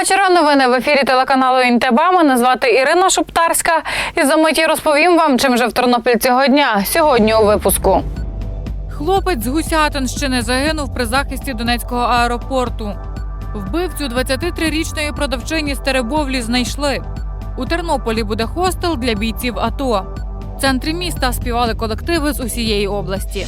Вечора. Новини в ефірі телеканалу Інтеб. Мене звати Ірина Шуптарська. І за миті розповім вам, чим же в Тернопіль цього дня. Сьогодні у випуску. Хлопець з Гусятинщини загинув при захисті Донецького аеропорту. Вбивцю 23-річної продавчині Стеребовлі знайшли. У Тернополі буде хостел для бійців АТО. В центрі міста співали колективи з усієї області.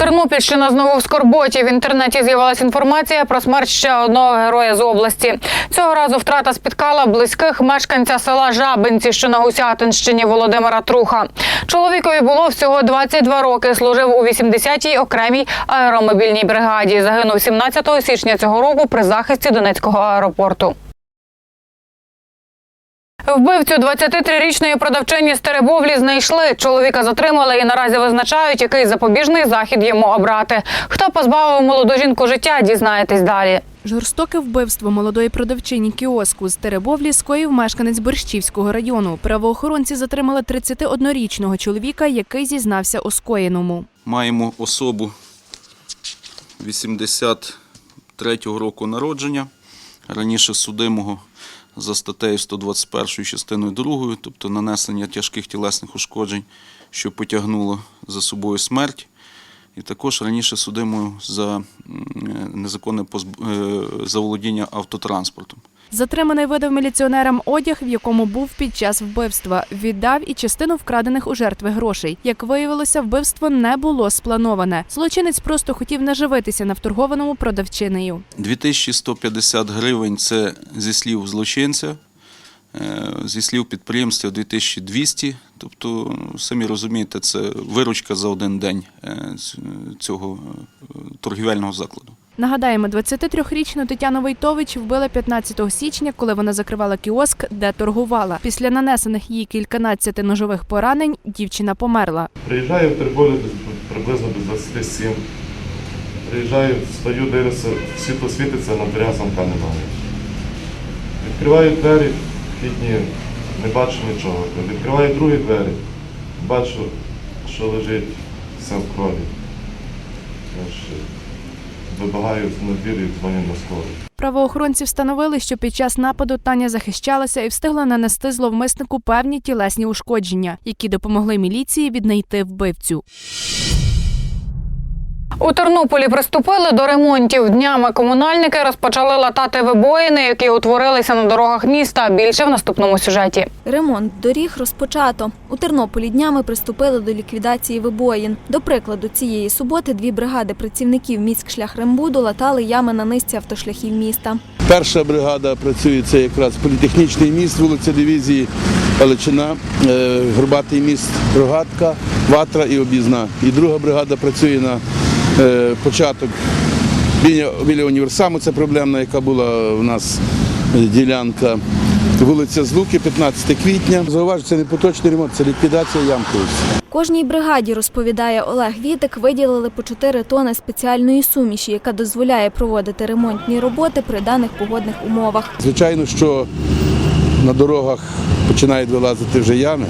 Тернопільщина знову в скорботі. В інтернеті з'явилася інформація про смерть ще одного героя з області. Цього разу втрата спіткала близьких мешканця села Жабинці, що на Гусятинщині Володимира Труха. Чоловікові було всього 22 роки. Служив у 80-й окремій аеромобільній бригаді. Загинув 17 січня цього року при захисті Донецького аеропорту. Вбивцю 23-річної продавчині Стеребовлі знайшли. Чоловіка затримали і наразі визначають, який запобіжний захід йому обрати. Хто позбавив молоду жінку життя, дізнаєтесь далі. Жорстоке вбивство молодої продавчині кіоску з Теребовлі скоїв мешканець Борщівського району. Правоохоронці затримали 31-річного чоловіка, який зізнався у скоєному. Маємо особу 83-го року народження, раніше судимого за статтею 121 частиною 2, тобто нанесення тяжких тілесних ушкоджень, що потягнуло за собою смерть. І також раніше судимою за незаконне позб- е, заволодіння автотранспортом. Затриманий видав міліціонерам одяг, в якому був під час вбивства. Віддав і частину вкрадених у жертви грошей. Як виявилося, вбивство не було сплановане. Злочинець просто хотів наживитися на вторгованому продавчинею. 2150 гривень це зі слів злочинця, е, зі слів підприємства 2200. Тобто, самі розумієте, це виручка за один день е, цього е, торгівельного закладу. Нагадаємо, 23-річну Тетяну Войтович вбили 15 січня, коли вона закривала кіоск, де торгувала. Після нанесених їй кільканадцяти ножових поранень дівчина померла. Приїжджаю в Терполі приблизно без 27. Приїжджаю, стою, дивлюся, світло світиться, на замка немає. Відкриваю двері, вхідні, не бачу нічого. Відкриваю другі двері, бачу, що лежить все в крові. На двір і дзвоню на скору. Правоохоронці встановили, що під час нападу Таня захищалася і встигла нанести зловмиснику певні тілесні ушкодження, які допомогли міліції віднайти вбивцю. У Тернополі приступили до ремонтів. Днями комунальники розпочали латати вибоїни, які утворилися на дорогах міста. Більше в наступному сюжеті. Ремонт доріг розпочато. У Тернополі днями приступили до ліквідації вибоїн. До прикладу, цієї суботи дві бригади працівників міськшляхрембуду латали ями на низці автошляхів міста. Перша бригада працює це якраз політехнічний міст, вулиця дивізії Галичина, е, Горбатий міст, Рогатка, Ватра і Об'їзна. І друга бригада працює на початок біля, біля універсаму. Це проблемна, яка була у нас е, ділянка. Вулиця Злуки, 15 квітня. Зауважу, це не поточний ремонт, це ліквідація ямковості. Кожній бригаді, розповідає Олег Вітик, виділили по 4 тони спеціальної суміші, яка дозволяє проводити ремонтні роботи при даних погодних умовах. Звичайно, що на дорогах починають вилазити вже ями,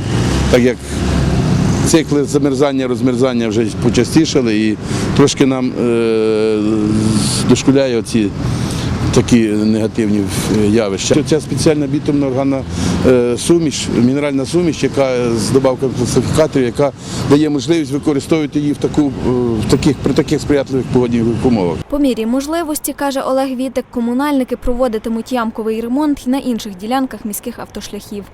так як цикли замерзання, розмерзання вже почастішали і трошки нам е, дошкуляє оці такі негативні е, явища. Ця спеціальна бітумна органна е, суміш, мінеральна суміш, яка з добавкою класифікаторів, яка дає можливість використовувати її в таку в таких при таких сприятливих погодних умовах. По мірі можливості, каже Олег Вітик, комунальники проводитимуть ямковий ремонт на інших ділянках міських автошляхів.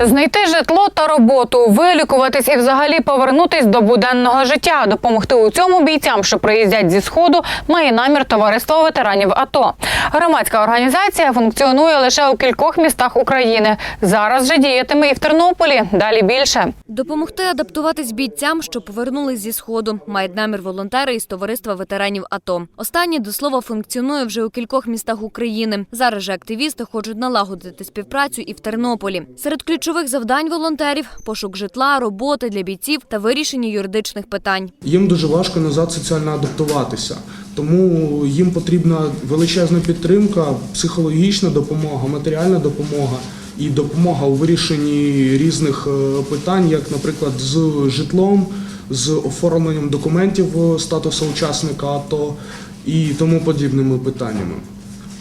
Знайти житло та роботу, вилікуватись і взагалі повернутись до буденного життя. Допомогти у цьому бійцям, що приїздять зі сходу, має намір товариство ветеранів АТО. Громадська організація функціонує лише у кількох містах України. Зараз же діятиме і в Тернополі. Далі більше. Допомогти адаптуватись бійцям, що повернулись зі сходу, мають намір волонтери із товариства ветеранів АТО. Останнє до слова функціонує вже у кількох містах України. Зараз же активісти хочуть налагодити співпрацю і в Тернополі. Серед ключових завдань волонтерів пошук житла, роботи для бійців та вирішення юридичних питань. Їм дуже важко назад соціально адаптуватися, тому їм потрібна величезна підтримка, психологічна допомога, матеріальна допомога і допомога у вирішенні різних е, питань, як, наприклад, з житлом, з оформленням документів статусу учасника АТО і тому подібними питаннями.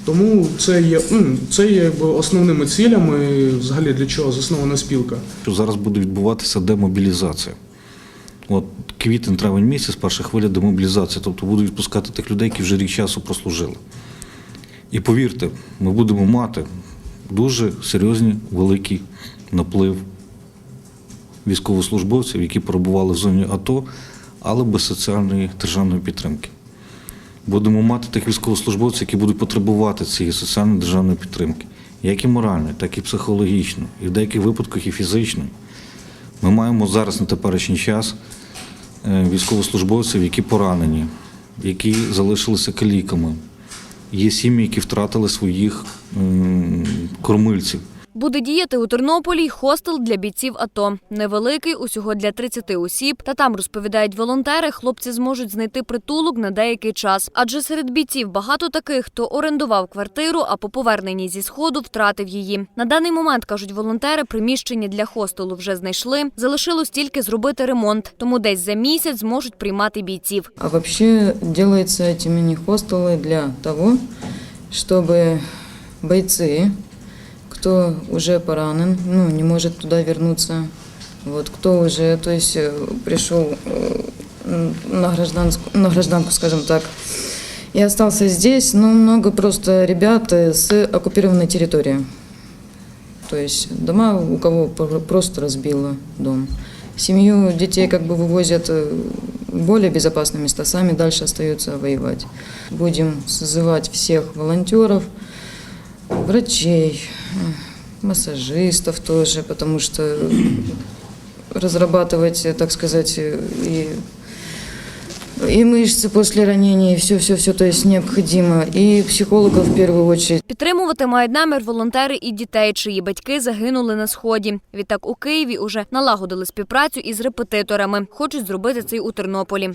Тому це є, це є основними цілями, взагалі для чого заснована спілка. зараз буде відбуватися демобілізація. От квітень, травень місяць, перша хвиля демобілізації, тобто будуть відпускати тих людей, які вже рік часу прослужили. І повірте, ми будемо мати дуже серйозний великий наплив військовослужбовців, які перебували в зоні АТО, але без соціальної державної підтримки. Будемо мати тих військовослужбовців, які будуть потребувати цієї соціальної державної підтримки, як і моральної, так і психологічної, і в деяких випадках і фізичної. Ми маємо зараз на теперішній час е, військовослужбовців, які поранені, які залишилися каліками. Є сім'ї, які втратили своїх кормильців. Буде діяти у Тернополі й хостел для бійців АТО. Невеликий, усього для 30 осіб. Та там розповідають волонтери, хлопці зможуть знайти притулок на деякий час. Адже серед бійців багато таких, хто орендував квартиру, а по поверненні зі сходу втратив її. На даний момент кажуть волонтери, приміщення для хостелу вже знайшли. Залишилось тільки зробити ремонт, тому десь за місяць зможуть приймати бійців. А вообще делаются эти мини-хостелы для того, чтобы бойцы, кто уже поранен, ну, не может туда вернуться, вот, кто уже, то есть, э, пришел э, на гражданскую, на гражданку, скажем так, и остался здесь, но много просто ребят с оккупированной территории. То есть дома у кого про- просто разбило дом. Семью, детей как бы вывозят э, в более безопасные места, сами дальше остаются воевать. Будем созывать всех волонтеров, врачей, массажистов тоже, потому что разрабатывать, э, так сказать, э, и и мышцы после ранения, и все-все-все, то есть необходимо. И психологов в первую очередь. Підтримувати мають намір волонтери і дітей, чиї батьки загинули на сході. Відтак у Києві уже налагодили співпрацю із репетиторами. Хочуть зробити це й у Тернополі.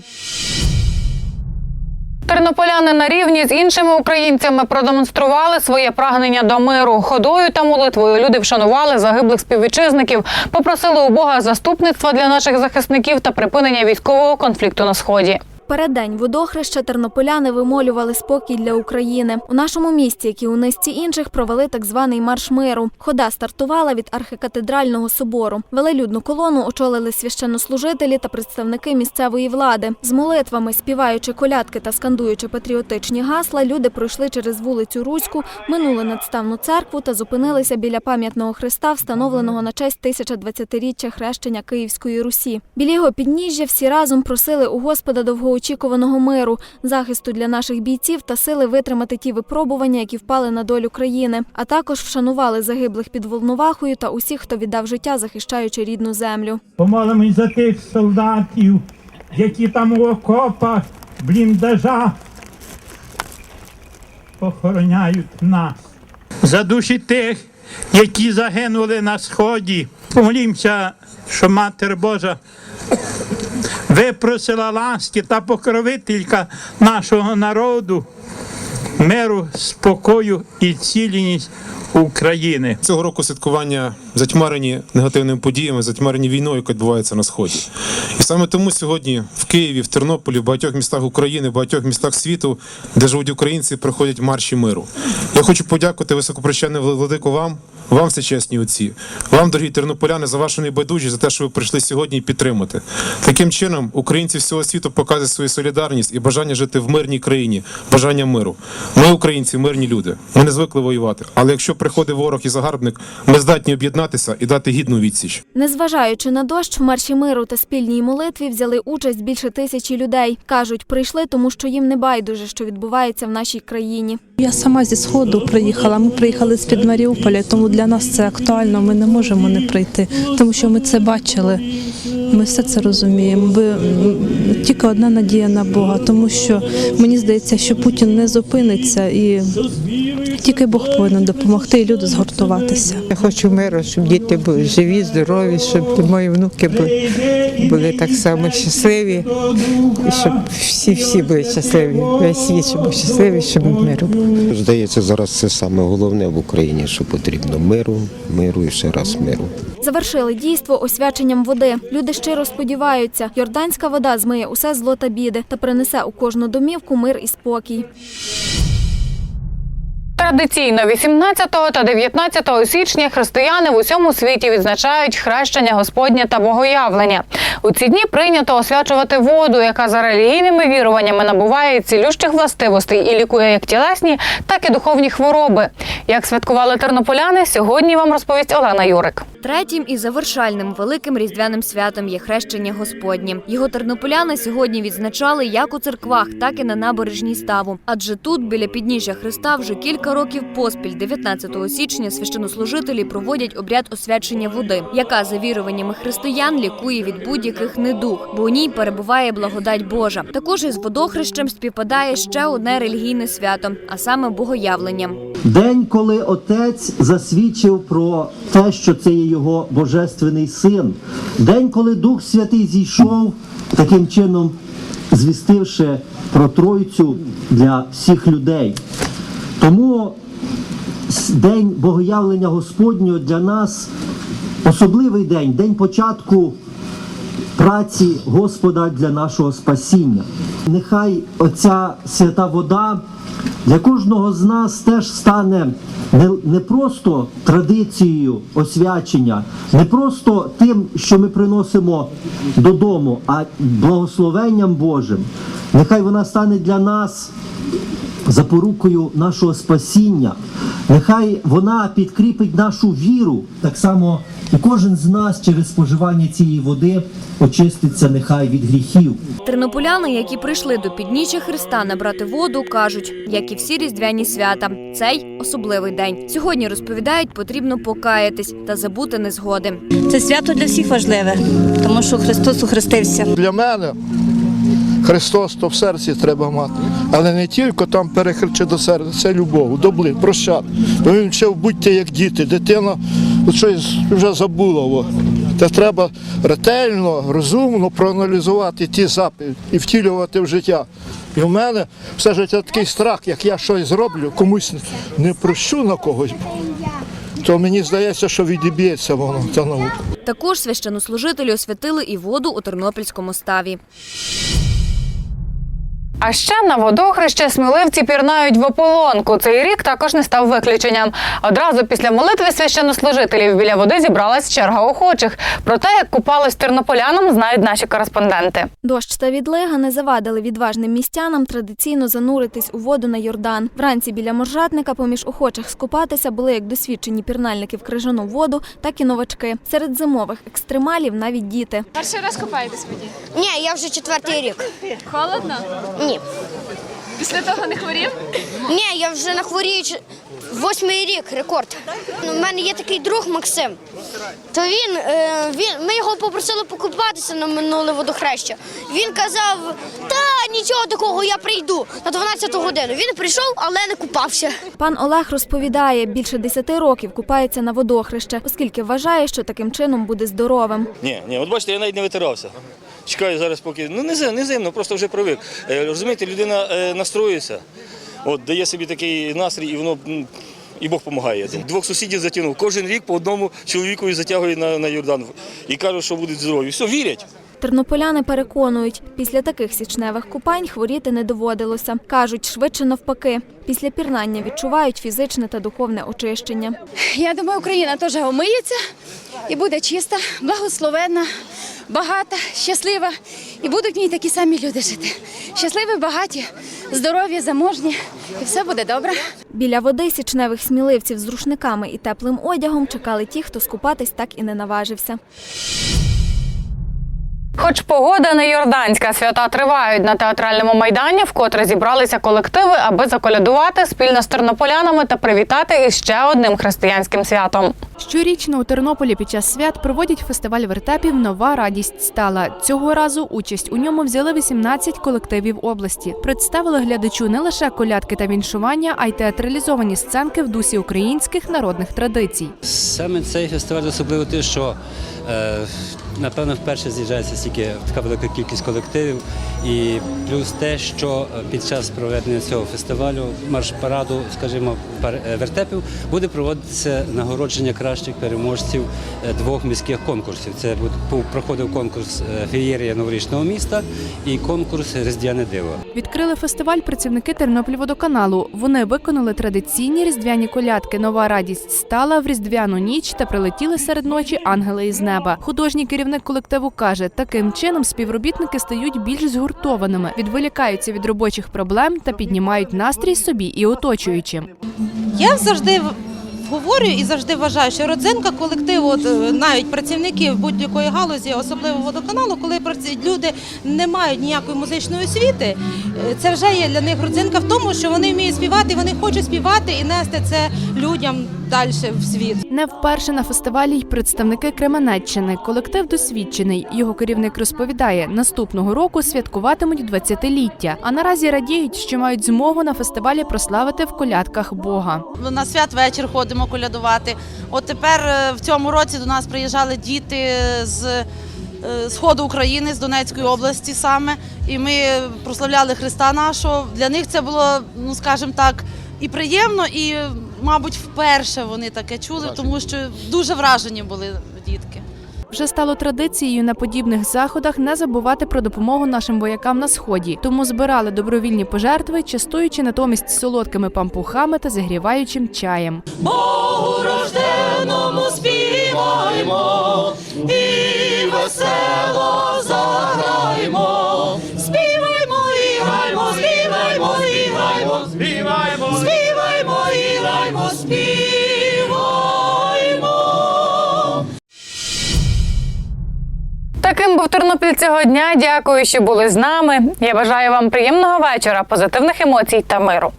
Тернополяни на рівні з іншими українцями продемонстрували своє прагнення до миру. Ходою та молитвою люди вшанували загиблих співвітчизників, попросили у Бога заступництва для наших захисників та припинення військового конфлікту на сході. Переддень водохреща тернополяни вимолювали спокій для України. У нашому місті, як і у низці інших, провели так званий марш миру. Хода стартувала від архикатедрального собору. Велелюдну колону очолили священнослужителі та представники місцевої влади. З молитвами, співаючи колядки та скандуючи патріотичні гасла, люди пройшли через вулицю Руську, минули надставну церкву та зупинилися біля пам'ятного хреста, встановленого на честь 1020-річчя хрещення Київської Русі. Біля його підніжжя всі разом просили у Господа довгоочікуваного миру, захисту для наших бійців та сили витримати ті випробування, які впали на долю країни, а також вшанували загиблих під Волновахою та усіх, хто віддав життя, захищаючи рідну землю. Помолимось за тих солдатів, які там у окопах, бліндажах охороняють нас. За душі тих, які загинули на сході. Помолімося, що Матір Божа випросила ласки та покровителька нашого народу, миру, спокою і цілісність України. Цього року святкування затьмарені негативними подіями, затьмарені війною, яка відбувається на сході. І саме тому сьогодні в Києві, в Тернополі, в багатьох містах України, в багатьох містах світу, де живуть українці, проходять марші миру. Я хочу подякувати високопрещене владику вам, вам, всечесні отці, вам, дорогі тернополяни, за вашу небайдужість, за те, що ви прийшли сьогодні підтримати. Таким чином, українці всього світу показують свою солідарність і бажання жити в мирній країні, бажання миру. Ми, українці, мирні люди. Ми не звикли воювати. Але якщо приходить ворог і загарбник, ми здатні об'єднатися і дати гідну відсіч. Незважаючи на дощ, марші миру та спільній молитві взяли участь більше тисячі людей. Кажуть, прийшли, тому що їм не байдуже, що відбувається в нашій країні. Я сама зі сходу приїхала. Ми приїхали з під Маріуполя, тому для нас це актуально. Ми не можемо не прийти, тому що ми це бачили. Ми все це розуміємо. Тільки одна надія на Бога, тому що мені здається, що Путін не зупиниться і тільки Бог повинен допомогти і люди згуртуватися. Я хочу миру, щоб діти були живі, здорові, щоб мої внуки були, були так само щасливі, і щоб всі всі були щасливі. Весь світ щоб був щасливий, щоб миру. було. Здається, зараз це саме головне в Україні, що потрібно миру, миру і ще раз миру. Завершили дійство освяченням води. Люди щиро сподіваються, йорданська вода змиє усе зло та біди та принесе у кожну домівку мир і спокій. Традиційно 18 та 19 січня християни в усьому світі відзначають хрещення Господнє та богоявлення. У ці дні прийнято освячувати воду, яка за релігійними віруваннями набуває цілющих властивостей і лікує як тілесні, так і духовні хвороби. Як святкували тернополяни, сьогодні вам розповість Олена Юрик. Третім і завершальним великим різдвяним святом є хрещення Господнє. Його тернополяни сьогодні відзначали як у церквах, так і на набережній ставу. Адже тут, біля підніжжя Христа, вже кілька років поспіль, 19 січня, священнослужителі проводять обряд освячення води, яка за віруваннями християн лікує від будь-яких недуг, бо у ній перебуває благодать Божа. Також із водохрещем співпадає ще одне релігійне свято, а саме богоявлення. День, коли отець засвідчив про те, що це є його божественний син. День, коли Дух Святий зійшов, таким чином звістивши про Тройцю для всіх людей. Тому день богоявлення Господнього для нас особливий день, день початку праці Господа для нашого спасіння. Нехай оця свята вода для кожного з нас теж стане не, просто традицією освячення, не просто тим, що ми приносимо додому, а благословенням Божим. Нехай вона стане для нас запорукою нашого спасіння. Нехай вона підкріпить нашу віру. Так само і кожен з нас через споживання цієї води очиститься нехай від гріхів. Тернополяни, які прийшли до підніжжя Христа набрати воду, кажуть, як і всі різдвяні свята, цей особливий день. Сьогодні розповідають, потрібно покаятись та забути незгоди. Це свято для всіх важливе, тому що Христос ухрестився. Для мене Христос то в серці треба мати, але не тільки там перехрече до серця, це любов, добли, прощати. Бо він вчив, будьте як діти, дитина щось вже забула. Та треба ретельно, розумно проаналізувати ті заповіді і втілювати в життя. І в мене все життя такий страх, як я щось зроблю, комусь не прощу на когось, то мені здається, що відіб'ється воно та наука. Також священнослужителі освятили і воду у Тернопільському ставі. А ще на водохреще сміливці пірнають в ополонку. Цей рік також не став виключенням. Одразу після молитви священнослужителів біля води зібралась черга охочих. Про те, як купались тернополянам, знають наші кореспонденти. Дощ та відлига не завадили відважним містянам традиційно зануритись у воду на Йордан. Вранці біля моржатника поміж охочих скупатися були як досвідчені пірнальники в крижану воду, так і новачки. Серед зимових екстремалів навіть діти. Перший раз купаєтесь в воді? Ні, я вже четвертий рік. Холодно? Ні. Після того не хворів? Ні, я вже на хворію восьмий рік, рекорд. У мене є такий друг Максим. То він, е, він, ми його попросили покупатися на минуле водохреща. Він казав, та нічого такого, я прийду на 12 годину. Він прийшов, але не купався. Пан Олег розповідає, більше 10 років купається на водохреще, оскільки вважає, що таким чином буде здоровим. Ні, ні, от бачите, я навіть не витирався. Чекаю зараз, поки. Ну не зимно, не зимно, просто вже привик. Е, Розумієте, людина е, настроюється, от, дає собі такий настрій, і воно. І Бог допомагає. Двох сусідів затягнув. Кожен рік по одному чоловікові затягує на, на Йордан і кажуть, що будуть здорові. Все, вірять. Тернополяни переконують, після таких січневих купань хворіти не доводилося. Кажуть, швидше навпаки. Після пірнання відчувають фізичне та духовне очищення. Я думаю, Україна теж омиється і буде чиста, благословенна, багата, щаслива. І будуть в ній такі самі люди жити. Щасливі, багаті, здорові, заможні, і все буде добре. Біля води січневих сміливців з рушниками і теплим одягом чекали ті, хто скупатись так і не наважився. Хоч погода не йорданська, свята тривають на театральному майдані, вкотре зібралися колективи, аби заколядувати спільно з тернополянами та привітати із ще одним християнським святом. Щорічно у Тернополі під час свят проводять фестиваль вертепів Нова радість стала. Цього разу участь у ньому взяли 18 колективів області. Представили глядачу не лише колядки та віншування, а й театралізовані сценки в дусі українських народних традицій. Саме цей фестиваль особливо те, що е, напевно, вперше з'їжджається стільки така велика кількість колективів. І плюс те, що під час проведення цього фестивалю, марш-параду, скажімо, е, вертепів, буде проводитися нагородження кращих переможців е, двох міських конкурсів. Це проходив конкурс е, феєрія новорічного міста і конкурс Різдвяне диво. Відкрили фестиваль працівники Тернопільводоканалу. Вони виконали традиційні різдвяні колядки. Нова радість стала в різдвяну ніч та прилетіли серед ночі ангели із неба. Художній керівник колективу каже, таким чином співробітники стають більш згуртованими, відволікаються від робочих проблем та піднімають настрій собі і оточуючим. Я завжди говорю і завжди вважаю, що родзинка колективу, е, навіть працівників будь-якої галузі, особливо водоканалу, коли люди не мають ніякої музичної освіти, е, це вже є для них родзинка в тому, що вони вміють співати, вони хочуть співати і нести це людям далі в світ. Не вперше на фестивалі й представники Кременеччини. Колектив досвідчений. Його керівник розповідає, наступного року святкуватимуть 20-ліття. А наразі радіють, що мають змогу на фестивалі прославити в колядках Бога. На святвечір ходимо колядувати. От тепер е, в цьому році до нас приїжджали діти з е, сходу України, з Донецької області саме. І ми прославляли Христа нашого. Для них це було, ну скажімо так, і приємно, і, мабуть, вперше вони таке чули, тому що дуже вражені були дітки. Вже стало традицією на подібних заходах не забувати про допомогу нашим воякам на сході. Тому збирали добровільні пожертви, частуючи натомість солодкими пампухами та зігріваючим чаєм. Богу рожденому співаймо і весело заграймо. Співаймо і граймо, співаймо, співаймо, співаймо, співаймо і граймо, співаймо. Таким був Тернопіль цього дня. Дякую, що були з нами. Я бажаю вам приємного вечора, позитивних емоцій та миру.